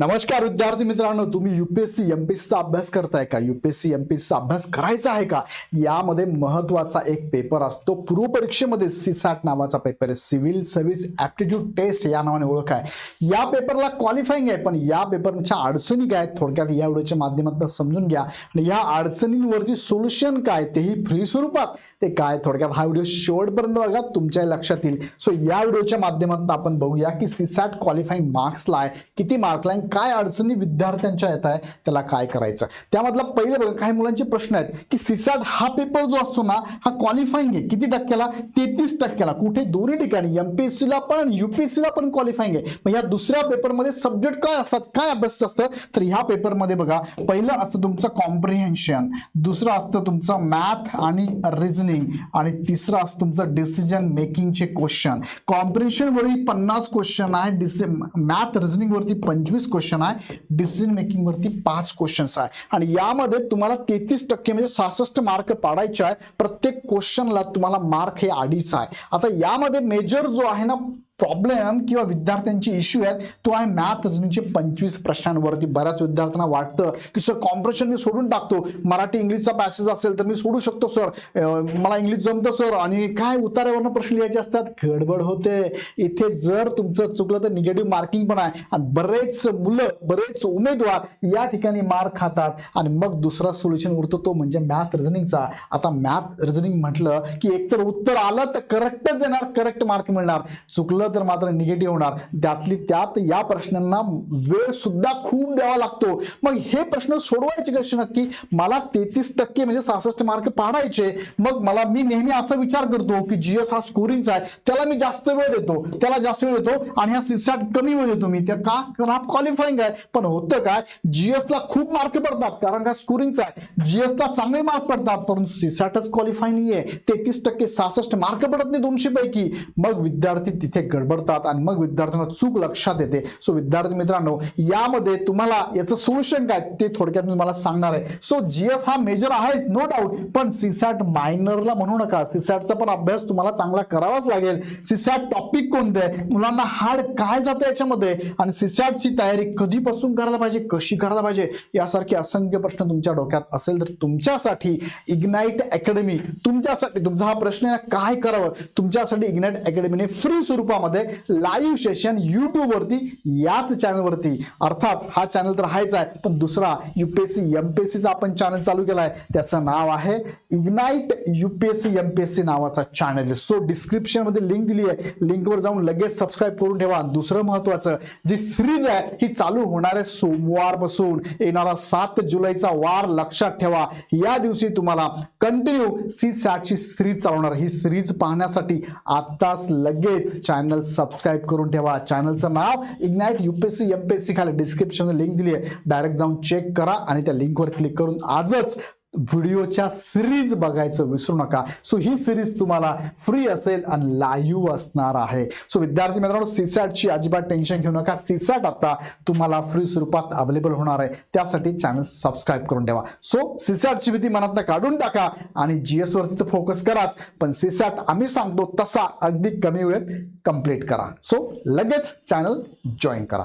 नमस्कार विद्यार्थी मित्रांनो तुम्ही युपीएससी एमपीएससीचा अभ्यास करताय का? युपीएससी एसचा अभ्यास करायचा आहे का? यामध्ये महत्त्वाचा एक पेपर असतो पूर्व परीक्षेमध्ये सीसॅट नावाचा पेपर आहे. सिव्हिल सर्व्हिस ऍप्टिट्यूड टेस्ट या नावाने ओळख आहे. या पेपरला क्वालिफाईंग आहे पण या पेपरच्या अडचणी काय आहेत? थोडक्यात या व्हिडिओच्या माध्यमातून समजून घ्या. आणि या अडचणींवरती सोल्युशन काय तेही फ्री स्वरूपात. ते काय थोडक्यात हा व्हिडिओ शेवटपर्यंत बघा तुमच्या लक्षात येईल. सो या व्हिडिओच्या माध्यमातून आपण बघूया की सीसॅट क्वालिफाईंग मार्क्सला आहे. किती मार्कला काय अडचणी विद्यार्थ्यांच्या येत आहे त्याला काय करायचं? त्यामधला पहिले बघा काही मुलांचे प्रश्न आहेत की सीसॅट हा पेपर जो असतो ना हा क्वालिफाईंग आहे. किती टक्क्याला? तेहतीस टक्क्याला. कुठे? दोन्ही ठिकाणी. एमपीएससीला पण युपीएससीला पण क्वालिफाईंग आहे. मग या दुसऱ्या पेपरमध्ये सब्जेक्ट काय असतात? काय अभ्यास असतं? तर ह्या पेपरमध्ये बघा पहिलं असतं तुमचं कॉम्प्रिहेन्शन दुसरं असतं तुमचं मॅथ आणि रिझनिंग आणि तिसरं असतं तुमचं डिसिजन मेकिंगचे क्वेश्चन कॉम्प्रिहेन्शनवरती पन्नास क्वेश्चन आहे. डिसि मॅथ रिझनिंगवरती पंचवीस क्वेश्चन क्वेश्चन आहे. डिसिजन मेकिंग वरती पाच क्वेश्चन्स आहे. आणि यामध्ये तुम्हाला तेहतीस टक्के म्हणजे सहासष्ट मार्क पाडायचे आहे. प्रत्येक क्वेश्चनला तुम्हाला मार्क हे अडीच आहे. आता यामध्ये मेजर जो आहे ना प्रॉब्लेम किंवा विद्यार्थ्यांची इश्यू आहेत तो आहे मॅथ रिजनिंगचे पंचवीस प्रश्नांवरती. बऱ्याच विद्यार्थ्यांना वाटतं की सर कॉम्प्रेशन मी सोडून टाकतो. मराठी इंग्लिशचा पॅसेज असेल तर मी सोडू शकतो सर. मला इंग्लिश जमतं सर. आणि काय उतार्यावरनं प्रश्न लिहायचे असतात? गडबड होते. इथे जर तुमचं चुकलं तर निगेटिव्ह मार्किंग पण आहे. आणि बरेच मुलं बरेच उमेदवार या ठिकाणी मार्क खातात. आणि मग दुसरा सोल्युशन उरतो तो म्हणजे मॅथ रिझनिंगचा आता मॅथ रिझनिंग म्हटलं की एकतर उत्तर आलं तर करेक्टच येणार करेक्ट मार्क मिळणार. चुकलं तर मात्र निगेटिव्ह होणार. त्यातली त्यात या प्रश्नांना वेळ सुद्धा खूप द्यावा लागतो. मग हे प्रश्न सोडवायचे कसे नक्की? मला तेहतीस टक्के म्हणजे सहासष्ट मार्क पाडायचे. मग मला मी नेहमी असा विचार करतो की जीएस हा स्कोरिंगचा आहे त्याला मी जास्त वेळ देतो. त्याला जास्त वेळ देतो आणि हा सिसॅट कमी वेळ देतो मी. त्या का क्वालिफाईंग आहे. पण होतं काय? जीएस ला खूप मार्क पडतात. कारण का स्कोरिंगचा आहे. जीएस ला चांगले मार्क पडतात. परंतु सिसॅटच क्वालिफाय नाहीये. तेहतीस टक्के सहासष्ट मार्क पडत नाही दोनशे पैकी. मग विद्यार्थी तिथे गडबडतात आणि मग विद्यार्थ्यांना चूक लक्षात येते. सो विद्यार्थी मित्रांनो यामध्ये तुम्हाला याचं सोल्युशन काय ते थोडक्यात मी तुम्हाला सांगणार आहे. सो जीएस हा मेजर आहे नो डाऊट पण सीसॅट मायनरला म्हणू नका. सीसॅटचा पण अभ्यास तुम्हाला चांगला करावाच लागेल. सीसॅट टॉपिक कोणते आहे? मुलांना हार्ड काय जातं याच्यामध्ये? आणि सीसॅटची तयारी कधीपासून करायला पाहिजे? कशी करायला पाहिजे? यासारखे असंख्य प्रश्न तुमच्या डोक्यात असेल तर तुमच्यासाठी इग्नाईट अकॅडमी तुमच्यासाठी तुमचा हा प्रश्न आहे काय करावं? तुमच्यासाठी इग्नाइट अकॅडमीने फ्री स्वरूपामध्ये लाईव्ह सेशन युट्यूब वरती याच चॅनलवरती अर्थात हा चॅनल तर हायच आहे पण दुसरा युपीएससी एमपीएससीचा आपण चॅनल चालू केलाय त्याचं नाव आहे इग्नाईट युपीएससी एमपीएससी नावाचा चॅनल सो डिस्क्रिप्शनमध्ये लिंक दिली आहे. लिंकवर जाऊन लगेच सबस्क्राईब करून ठेवा. दुसरं महत्वाचं जी सिरीज आहे ही चालू होणार आहे सोमवारपासून. येणारा सात जुलैचा वार लक्षात ठेवा. या दिवशी तुम्हाला कंटिन्यू सी सॅटची सिरीज चालवणार. ही सिरीज पाहण्यासाठी आत्ताच लगेच चॅनल सबस्क्राईब करून ठेवा. चॅनलचं नाव इग्नाईट युपीएससी एमपीएससी खाली डिस्क्रिप्शन लिंक दिली आहे. डायरेक्ट जाऊन चेक करा आणि त्या लिंकवर क्लिक करून आजच व्हिडिओच्या सिरीज बघायचं विसरू नका. सो ही सिरीज तुम्हाला फ्री असेल आणि लाईव्ह असणार आहे. सो विद्यार्थी मित्रांनो सीसॅटची अजिबात टेन्शन घेऊ नका. सीसॅट आता तुम्हाला फ्री स्वरूपात अवेलेबल होणार आहे. त्यासाठी चॅनल सबस्क्राईब करून ठेवा. सो सीसॅटची भीती मनातनं काढून टाका आणि जीएस वरती तर फोकस कराच. पण सीसॅट आम्ही सांगतो तसा अगदी कमी वेळेत कंप्लीट करा. सो लगेच चॅनल जॉईन करा.